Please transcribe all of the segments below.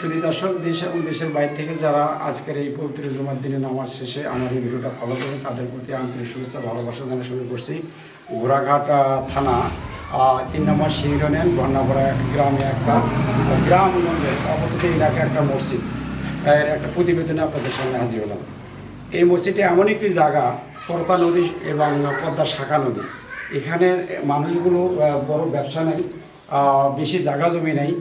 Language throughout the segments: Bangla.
শুধু দর্শক দেশ এবং দেশের বাইরে থেকে যারা আজকের এই পবিত্র জুমার দিনে নামাজ শেষে আমার এই ভিডিওটা ফলো করবেন তাদের প্রতি আন্তরিক শুভেচ্ছা, ভালোবাসা জানা শুরু করছি। ঘোড়াঘাট থানা তিন নম্বর শিংরনের বন্যাপাড়া গ্রামে একটা গ্রামগঞ্জে অবস্থিত এলাকায় একটা মসজিদ। এর একটা প্রতিবেদনে আপনাদের সামনে হাজির হলাম। এই মসজিদটা এমন একটি জায়গা, পরতা নদী এবং পদ্মা শাখা নদী। এখানে মানুষগুলো বড় ব্যবসা নেই বেশি জায়গা জমি নেই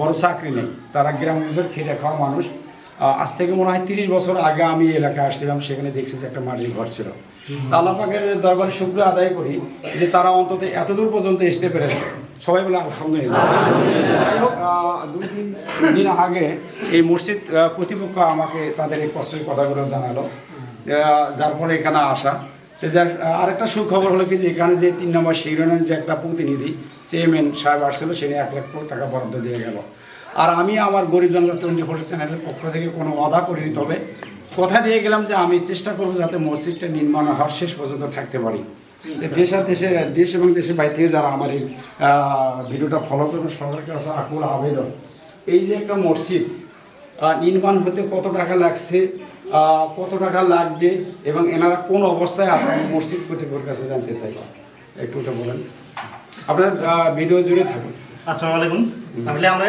বড় চাকরি নেই। তারা গ্রামগঞ্জের খেটে খাওয়া মানুষ। আজ থেকে মনে হয় তিরিশ বছর আগে আমি এলাকায় আসছিলাম, সেখানে দেখছি যে একটা মাটির ঘর ছিল। তা আল্লাহ পাকের দরবারে শুক্র আদায় করি যে তারা অন্তত এত দূর পর্যন্ত আসতে পেরেছে। সবাই বলে আলহামদুলিল্লাহ। দিন আগে এই মসজিদ কর্তৃপক্ষ আমাকে তাদের এই কষ্টের কথাগুলো জানালো। যার পরে এখানে আসা। যার আরেকটা সুখবর হলো কি যে এখানে যে তিন নম্বর শিরোনের যে একটা প্রতিনিধি চেয়ারম্যান সাহেব আসছিল সেখানে এক লক্ষ টাকা বরাদ্দ দিয়ে গেল। আর আমি আমার গরিব জনতা টোয়েন্টি ফোর চ্যানেলের পক্ষ থেকে কোনো অদা করিনি তবে কথা দিয়ে গেলাম যে আমি চেষ্টা করব যাতে মসজিদটা নির্মাণ হওয়ার শেষ পর্যন্ত থাকতে পারি। দেশ আর দেশে দেশ এবং দেশের বাইরে থেকে যারা আমার এই ভিডিওটা ফলো করবেন সরকারের কাছে আকুল আবেদন। এই যে একটা মসজিদ নির্মাণ হতে কত টাকা লাগছে কত টাকা লাগবে এবং এনারা কোন অবস্থায় আছে আমি মসজিদ কর্তৃপক্ষের কাছে জানতে চাই। একটু ওটা বলেন। আপনার ভিডিও জুড়ে থাকুন। আসসালামু আলাইকুম। তাহলে আমরা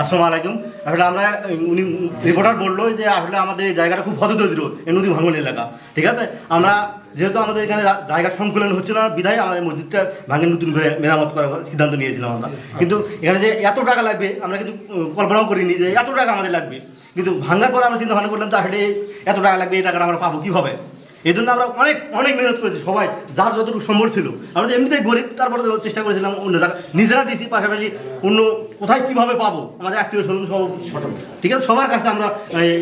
আসসালামু আলাইকুম। আসলে আমরা, উনি রিপোর্টার বলল যে আসলে আমাদের এই জায়গাটা খুব ভদ্রদরিদ্র এই নদী ভাঙন এলাকা, ঠিক আছে? আমরা যেহেতু আমাদের এখানে জায়গা সংকুলন হচ্ছিল না, বিধায় আমাদের মসজিদটা ভাঙে নতুন করে মেরামত করার সিদ্ধান্ত নিয়েছিলাম আমরা। কিন্তু এখানে যে এত টাকা লাগবে, আমরা কিন্তু কল্পনাও করিনি যে এত টাকা আমাদের লাগবে। কিন্তু ভাঙার পর আমরা চিন্তা ভাবনা করলাম যে আসলে এত টাকা লাগবে, এই টাকাটা আমরা পাবো কীভাবে? এই জন্য আমরা অনেক অনেক মেহনত করেছি, সবাই, যার যতটুকু সম্বল ছিল। আমরা তো এমনিতেই গরিব, তারপরে চেষ্টা করেছিলাম অন্য জায়গা নিজেরা দিয়েছি, পাশাপাশি অন্য কোথায় কীভাবে পাবো? আমাদের আত্মীয় স্বজন সব ঠিক আছে, সবার কাছে আমরা এই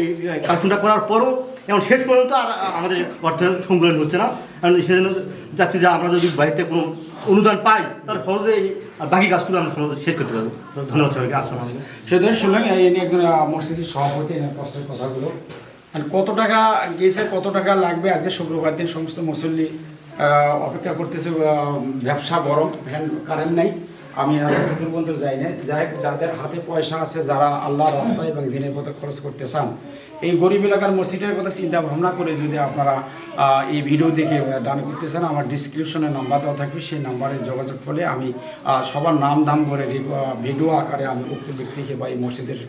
কালেকশনটা করার পরও এখন শেষ পর্যন্ত আর আমাদের অর্থের সংকলন হচ্ছে না। কারণ সেজন্য যাচ্ছি যে আমরা যদি বাড়িতে কোনো অনুদান পাই তাহলে সহজে বাকি কাজগুলো আমরা শেষ করতে পারব। ধন্যবাদ সবাইকে আলাইকুম। সেদিন শুনলাম এই একজন মসজিদের সভাপতি কষ্টের কথাগুলো। আর কত টাকা গেছে, কত টাকা লাগবে? আজকে শুক্রবার দিন সমস্ত মুসল্লি অপেক্ষা করতেছে ব্যবসা গরম ফ্যান কারেন্ট নাই। আমি দূর পর্যন্ত যাই না যাই যাদের হাতে পয়সা আছে, যারা আল্লাহ রাস্তায় এবং দিনের পথে খরচ করতে চান, এই গরিব এলাকার মসজিদের কথা চিন্তা ভাবনা করে যদি আপনারা এই ভিডিও দেখে দান করতে চান, আমার ডিসক্রিপশনে নাম্বার দেওয়া থাকবে। সেই নাম্বারে যোগাযোগ করলে আমি সবার নাম, দাম করে ভিডিও আকারে আমি উক্ত ব্যক্তিকে বা এই মসজিদের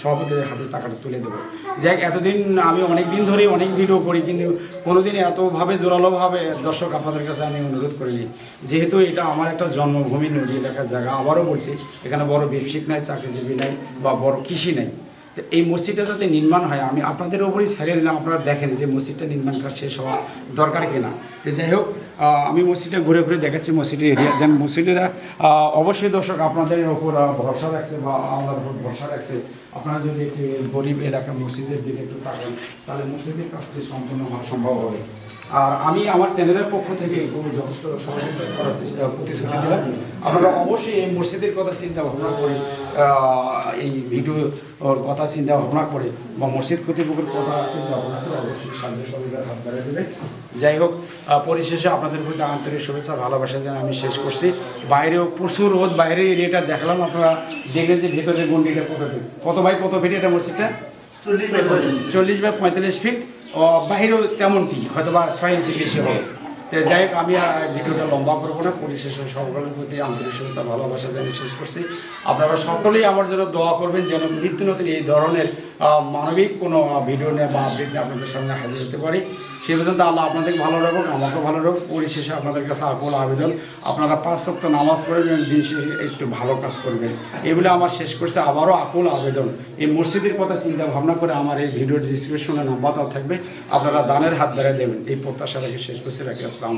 সভাপতিদের হাতে টাকাটা তুলে দেবো। যাই এতদিন আমি অনেক দিন ধরে অনেক ভিডিও করি, কিন্তু কোনোদিন এতভাবে জোরালোভাবে দর্শক আপনাদের কাছে আমি অনুরোধ করিনি। যেহেতু এটা আমার একটা জন্মভূমি নদী এলাকার জায়গা আবারও বলছি, এখানে বড় ব্যবসায়িক নাই, চাকরিজীবী নাই বা বড় কৃষি নাই। তো এই মসজিদটা যাতে নির্মাণ হয়, আমি আপনাদের ওপরেই ছাড়িয়ে দিলাম, আপনারা দেখেন যে মসজিদটা নির্মাণ কাজ শেষ হওয়া দরকার কিনা। যাই হোক আমি মসজিদটা ঘুরে ঘুরে দেখাচ্ছি, মসজিদের এরিয়া যেন মসজিদেরা অবশ্যই দর্শক, আপনাদের ওপর ভরসা রাখছে বা আল্লাহর উপর ভরসা রাখছে। আপনারা যদি একটু গরিব এলাকা মসজিদের দিকে একটু তাকান, তাহলে মসজিদের কাজটি সম্পূর্ণ হওয়া সম্ভব হবে। আর আমি আমার চ্যানেলের পক্ষ থেকে এগুলো যথেষ্ট সহযোগিতা করার চেষ্টা, প্রতিশ্রুতি দিলাম। আপনারা অবশ্যই এই মসজিদের কথা চিন্তা ভাবনা করে এই ভিডিওর কথা চিন্তা ভাবনা করে বা মসজিদ কর্তৃপক্ষের কথা চিন্তা ভাবনা করে অবশ্যই সাহায্য সহযোগিতার হাত বাড়িয়ে দেবে যাই হোক পরিশেষে আপনাদের প্রতি আন্তরিক শুভেচ্ছা ভালোবাসা যেন আমি শেষ করছি। বাইরেও প্রচুর রোদ বাইরে এরিয়াটা দেখলাম আপনারা দেখলেন যে ভেতরের গন্ডিটা কত ফিট কত বাই কত ফিট এটা মসজিদটা? চল্লিশ বাই পঁয়তাল্লিশ। ফিট। বাইরেও তেমনটি তেমন হয়তো বা ছয় ইঞ্চি বেশি হবে। তো যাই হোক, আমি ভিডিওটা লম্বা করব না। পরিশেষে সকলের প্রতি আন্তরিক শুভেচ্ছা, ভালোবাসা জানিয়ে শেষ করছি। আপনারা সকলেই আমার জন্য দোয়া করবেন যেন নিত্য নতুন এই ধরনের মানবিক কোনো ভিডিও নিয়ে বা আপডেট নিয়ে আপনাদের সামনে হাজির হতে পারি। সে পর্যন্ত আল্লাহ আপনাদের ভালো রাখুক, আমাকেও ভালো রাখুক। পরিশেষে আপনাদের কাছে আকুল আবেদন। আপনারা পাঁচ সপ্তাহ নামাজ পড়বেন, দিন শেষে একটু ভালো কাজ করবেন। এগুলো আমার শেষ করছে। আবারও আকুল আবেদন। এই মসজিদের কথা চিন্তা ভাবনা করে আমার এই ভিডিওর ডিসক্রিপশনে নাম্বার থাকবে। আপনারা দানের হাত বাড়িয়ে দেবেন। এই প্রত্যাশা রেখে শেষ করছে। রাখি আসসালাম